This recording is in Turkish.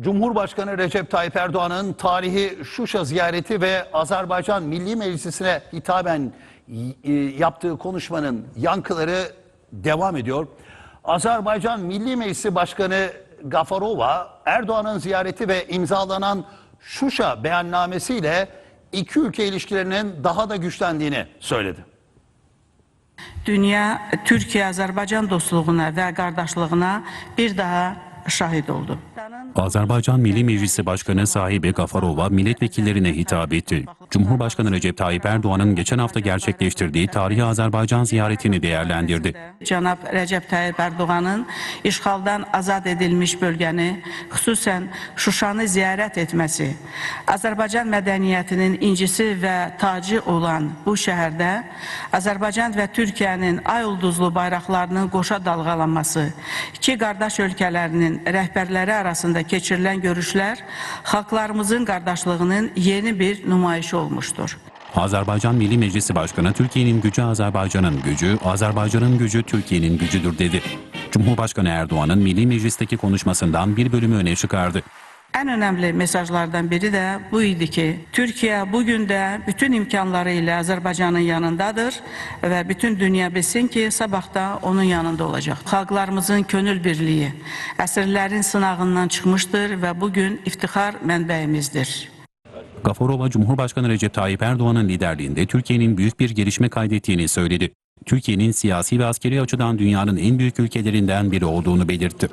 Cumhurbaşkanı Recep Tayyip Erdoğan'ın tarihi Şuşa ziyareti ve Azerbaycan Milli Meclisi'ne hitaben e, yaptığı konuşmanın yankıları devam ediyor. Azerbaycan Milli Meclisi Başkanı Gafarova, Erdoğan'ın ziyareti ve imzalanan Şuşa beyannamesiyle iki ülke ilişkilerinin daha da güçlendiğini söyledi. Dünya Türkiyə-Azərbaycan dostluğuna və qardaşlığına bir daha şahid oldu. Azerbaycan Milli Meclisi Başkanı sahibi Gafarova milletvekillerine hitap etti. Cumhurbaşkanı Recep Tayyip Erdoğan'ın geçen hafta gerçekleştirdiği tarihi Azerbaycan ziyaretini değerlendirdi. Cənab Rəcəb Tayyip Erdoğanın işğaldan azad edilmiş bölgəni, xüsusən Şuşanı ziyarət etməsi, Azərbaycan mədəniyyətinin incisi və tacı olan bu şəhərdə Azərbaycan və Türkiyənin ay ulduzlu bayraqlarının qoşa dalğalanması, iki qardaş ölkələrinin rəhbərləri arasında keçirilən görüşlər xalqlarımızın qardaşlığının yeni bir nümayişi olmuştur. Azerbaycan Milli Meclisi Başkanı Türkiye'nin gücü Azerbaycan'ın gücü, Azerbaycan'ın gücü Türkiye'nin gücüdür dedi. Cumhurbaşkanı Erdoğan'ın Milli Meclis'teki konuşmasından bir bölümü öne çıkardı. En önemli mesajlardan biri de bu idi ki Türkiye bugün de bütün imkanlarıyla Azerbaycan'ın yanındadır ve bütün dünya bilsin ki sabah da onun yanında olacak. Halklarımızın gönül birliği əsrlərin sınağından çıkmıştır ve bugün iftihar mənbəyimizdir. Gafarova, Cumhurbaşkanı Recep Tayyip Erdoğan'ın liderliğinde Türkiye'nin büyük bir gelişme kaydettiğini söyledi. Türkiye'nin siyasi ve askeri açıdan dünyanın en büyük ülkelerinden biri olduğunu belirtti.